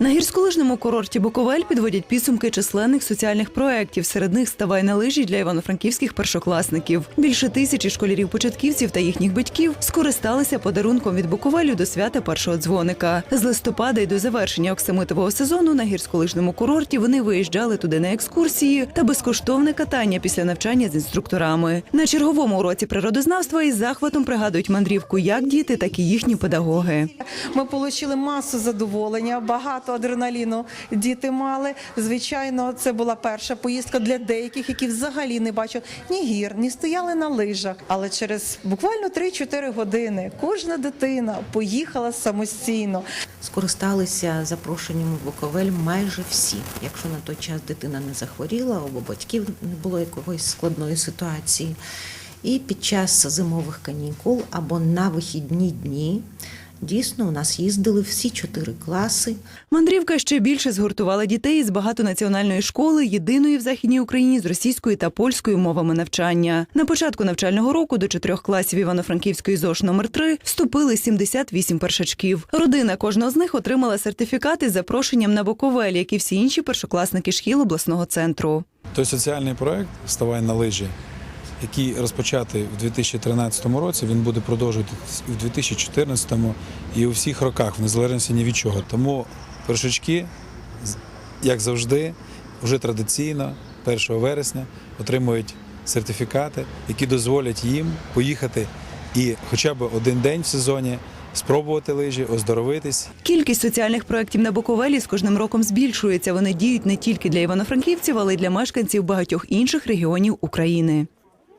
На гірськолижному курорті Буковель підводять підсумки численних соціальних проєктів. Серед них ставай на лижі для івано-франківських першокласників. Більше тисячі школярів-початківців та їхніх батьків скористалися подарунком від Буковелю до свята першого дзвоника. З листопада й до завершення оксамитового сезону на гірськолижному курорті вони виїжджали туди на екскурсії та безкоштовне катання після навчання з інструкторами. На черговому уроці природознавства із захватом пригадують мандрівку як діти, так і їхні педагоги. Ми отримали масу задоволення, багато адреналіну діти мали. Звичайно, це була перша поїздка для деяких, які взагалі не бачили ні гір, ні стояли на лижах. Але через буквально 3-4 години кожна дитина поїхала самостійно. Скористалися запрошенням у Буковель майже всі. Якщо на той час дитина не захворіла або батьків не було якоїсь складної ситуації. І під час зимових канікул або на вихідні дні дійсно у нас їздили всі чотири класи. Мандрівка ще більше згуртувала дітей з багатонаціональної школи, єдиної в західній Україні з російською та польською мовами навчання. На початку навчального року до чотирьох класів Івано-Франківської ЗОШ номер 3 вступили 78 першачків. Родина кожного з них отримала сертифікати з запрошенням на Буковель, як і всі інші першокласники шкіл обласного центру. Той соціальний проект Ставай на лижі, який розпочатий в 2013 році, він буде продовжуватися і в 2014 і у всіх роках, в незалежності ні від чого. Тому першачки, як завжди, вже традиційно, 1 вересня, отримують сертифікати, які дозволять їм поїхати і хоча б один день в сезоні спробувати лижі, оздоровитись Кількість соціальних проєктів на Буковелі з кожним роком збільшується. Вони діють не тільки для івано-франківців, але й для мешканців багатьох інших регіонів України.